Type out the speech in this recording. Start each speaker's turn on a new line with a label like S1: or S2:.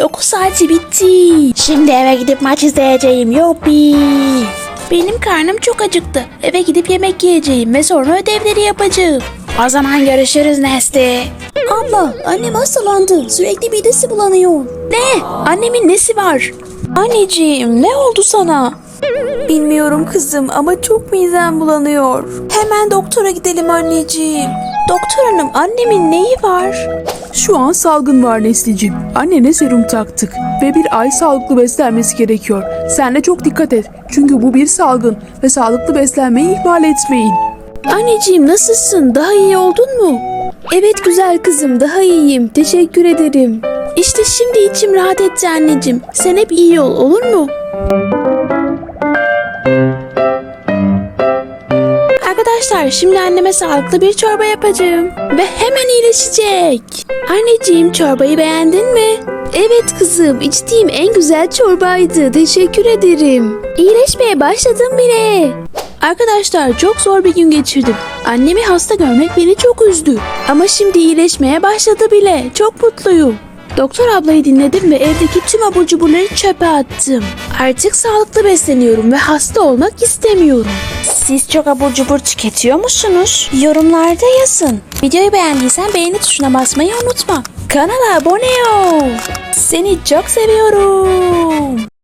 S1: Yuppi okul saati bitti. Şimdi eve gidip maç izleyeceğim. Yuppi. Benim karnım çok acıktı. Eve gidip yemek yiyeceğim ve sonra ödevleri yapacağım. O zaman görüşürüz Nesli. Abla annem hastalandı. Sürekli midesi bulanıyor. Ne? Annemin nesi var? Anneciğim ne oldu sana? Bilmiyorum kızım ama çok midem bulanıyor. Hemen doktora gidelim anneciğim. Doktor hanım annemin neyi var?
S2: Şu an salgın var Neslicim. Annene serum taktık ve bir ay sağlıklı beslenmesi gerekiyor. Sen de çok dikkat et. Çünkü bu bir salgın ve sağlıklı beslenmeyi ihmal etmeyin.
S1: Anneciğim nasılsın? Daha iyi oldun mu? Evet güzel kızım daha iyiyim. Teşekkür ederim. İşte şimdi içim rahat etti anneciğim. Sen hep iyi ol olur mu? Arkadaşlar şimdi anneme sağlıklı bir çorba yapacağım. Ve hemen iyileşecek. Anneciğim çorbayı beğendin mi? Evet kızım içtiğim en güzel çorbaydı. Teşekkür ederim. İyileşmeye başladım bile. Arkadaşlar çok zor bir gün geçirdim. Annemi hasta görmek beni çok üzdü. Ama şimdi iyileşmeye başladı bile. Çok mutluyum. Doktor ablayı dinledim ve evdeki tüm abur cuburları çöpe attım. Artık sağlıklı besleniyorum ve hasta olmak istemiyorum. Siz çok abur cubur tüketiyor musunuz? Yorumlarda yazın. Videoyu beğendiysen beğeni tuşuna basmayı unutma. Kanala abone ol. Seni çok seviyorum.